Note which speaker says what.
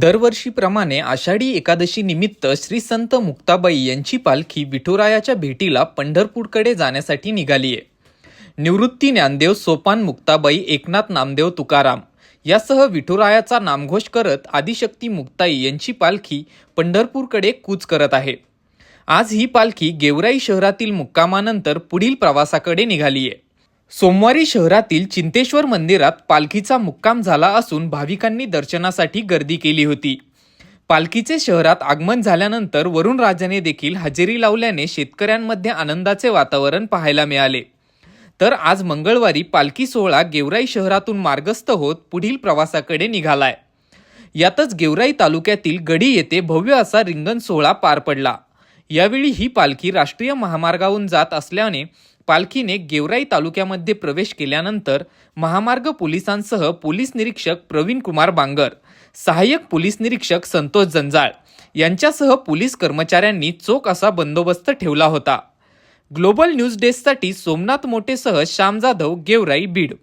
Speaker 1: दरवर्षीप्रमाणे आषाढी एकादशी निमित्त श्री संत मुक्ताबाई यांची पालखी विठुरायाच्या भेटीला पंढरपूरकडे जाण्यासाठी निघाली आहे. निवृत्ती ज्ञानदेव सोपान मुक्ताबाई एकनाथ नामदेव तुकाराम यासह विठुरायाचा नामघोष करत आदिशक्ती मुक्ताई यांची पालखी पंढरपूरकडे कूच करत आहे. आज ही पालखी गेवराई शहरातील मुक्कामानंतर पुढील प्रवासाकडे निघाली आहे. सोमवारी शहरातील चिंतेश्वर मंदिरात पालखीचा मुक्काम झाला असून भाविकांनी दर्शनासाठी गर्दी केली होती. पालखीचे शहरात आगमन झाल्यानंतर वरुण राजाने देखील हजेरी लावल्याने शेतकऱ्यांमध्ये आनंदाचे वातावरण पाहायला मिळाले. तर आज मंगळवारी पालखी सोहळा गेवराई शहरातून मार्गस्थ होत पुढील प्रवासाकडे निघालाय. यातच गेवराई तालुक्यातील गडी येथे भव्य असा रिंगण सोहळा पार पडला. यावेळी ही पालखी राष्ट्रीय महामार्गावरून जात असल्याने पालखीने गेवराई तालुक्यामध्ये प्रवेश केल्यानंतर महामार्ग पोलिसांसह पोलीस निरीक्षक प्रवीण कुमार बांगर सहाय्यक पोलीस निरीक्षक संतोष जंजाळ यांच्यासह पोलीस कर्मचाऱ्यांनी चोख असा बंदोबस्त ठेवला होता. ग्लोबल न्यूज डेस्कसाठी सोमनाथ मोटेसह श्याम जाधव गेवराई बीड.